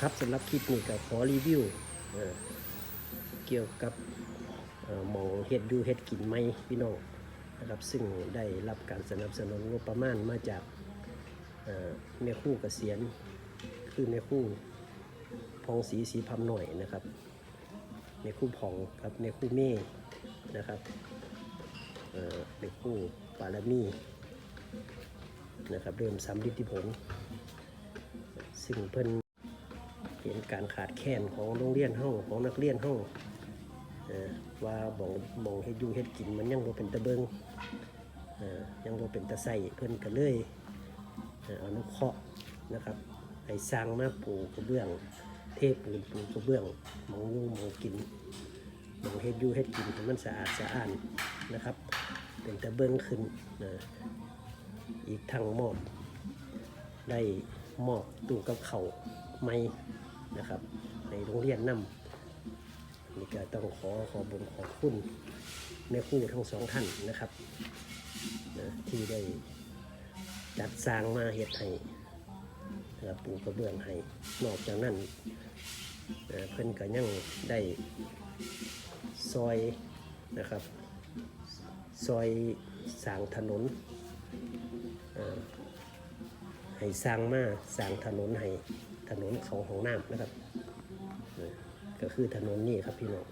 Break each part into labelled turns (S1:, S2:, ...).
S1: ครับสำหรับคลิปนี้ก็ขอรีวิวเกี่ยวกับเอ่อหมองเฮ็ดอยู่เฮ็ดกินไหมพี่น้องนะครับซึ่งได้รับการสนับสนุนงบประมาณมาจากแม่คู่เกษียณคือแม่คู่พองศรีศรีพำหน่อยนะครับแม่คู่พองกับแม่คู่เม่นะครับแม่คู่ปารมีนะครับเริ่มสำลิดที่ผลซึ่งเพิ่น เห็นการขาดแคลนของโรงเรียนเฮาของนักเรียนเฮาเอ่อว่าบ่องบ่องเฮ็ดอยู่เฮ็ดกินมันยังบ่เป็นตะเบิงยังบ่เป็นตะไส้เพิ่นก็เลยเอ่อนุเคราะห์นะครับให้สร้างมาปูกระเบื้อง เทปูนปูกระเบื้องหมองอยู่หมองกินหมองเฮ็ดอยู่เฮ็ดกินให้มันสะอาดสะอ้านนะครับ เป็นตะเบิงขึ้นอีกทั้งมอบได้มอบตู้กับเขาไม่ นะครับในโรงเรียนนำนี่ก็ต้องขอขอบุญขอบคุณแม่ครูทั้งสองท่านนะครับนะที่ได้จัดสร้างมาเฮ็ดให้นะครับปูกระเบื้องให้นอกจากนั้นนะเพิ่นก็ยังได้ซอยนะครับ ซอยสร้างถนนให้สร้างมาสร้างถนนให้ ถนนเขาห้องน้ำนะครับ ก็คือถนนนี่ครับพี่น้อง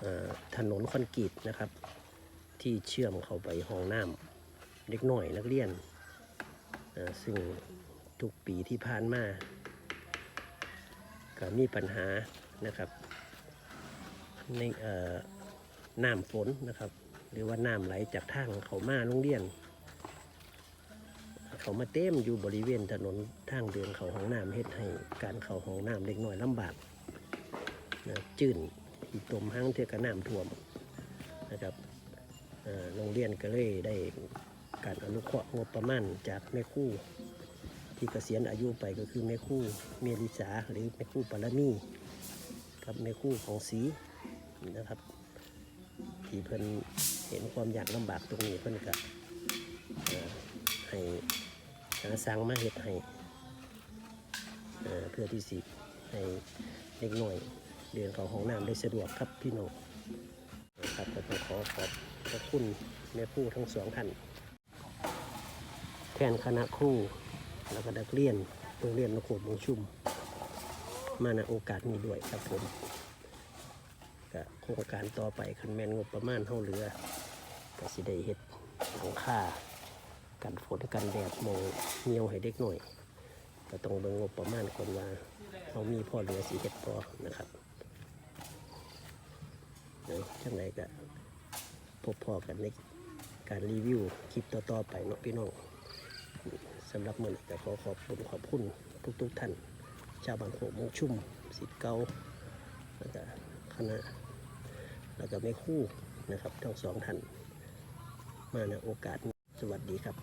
S1: เอ่อถนนคอนกรีตนะครับ ที่เชื่อมเข้าไปห้องน้ำเด็กหน่อยนักเรียน ซึ่งทุกปีที่ผ่านมาก็มีปัญหานะครับ ในน้ำฝนนะครับ หรือว่าน้ำไหลจากทางเขามาโรงเรียน เขามาเต็มอยู่บริเวณถนนทางเดินเขาห้องน้ำเฮ็ดให้การเขาห้องน้ำเล็กน้อยลำบากนะจื่นอีตมห้างเทกระน้ำท่วมนะครับโรงเรียนก็เลยได้การอนุเคราะห์งบประมาณจากแม่คู่ ที่เกษียณอายุไปก็คือแม่คู่เมริสาหรือแม่คู่ปารมีกับแม่คู่ของศรีนะครับที่เพิ่นเห็นความยากลำบากตรงนี้เพิ่นก็ให้ หาสร้างมาเห็ดให้เพื่อที่สิให้เด็กหน่อยเดินเข้าห้องน้ำได้สะดวกครับพี่น้องครับก็ต้องขอขอบพระคุณแม่ผู้ทั้งสองท่านแทนคณะครูแล้วก็นักเรียนโรงเรียนนครบงชุม มาในโอกาสนี้ด้วยครับผมก็โครงการต่อไปคันแมนงบประมาณเท่าเหลือก็สิได้เฮ็ดหลังคา กันฝนกันแดดมองเหี่ยวให้เด็กหน่อยก็ต้องเบิ่งงบประมาณคนว่าเขามีพ่อเหลือสีเห็ดพอนะครับเดี๋ยวจังไรก็พบพอกันในการรีวิวคลิปต่อๆไปเนาะพี่น้องสำหรับมือนี้ก็ขอขอบคุณขอบคุณทุกๆท่าน ชาวบางโขมงชุ่มสิทธิ์เก่าแล้วก็คณะแล้วก็แม่คู่นะครับทั้งสองท่านมาในโอกาส สวัสดีครับ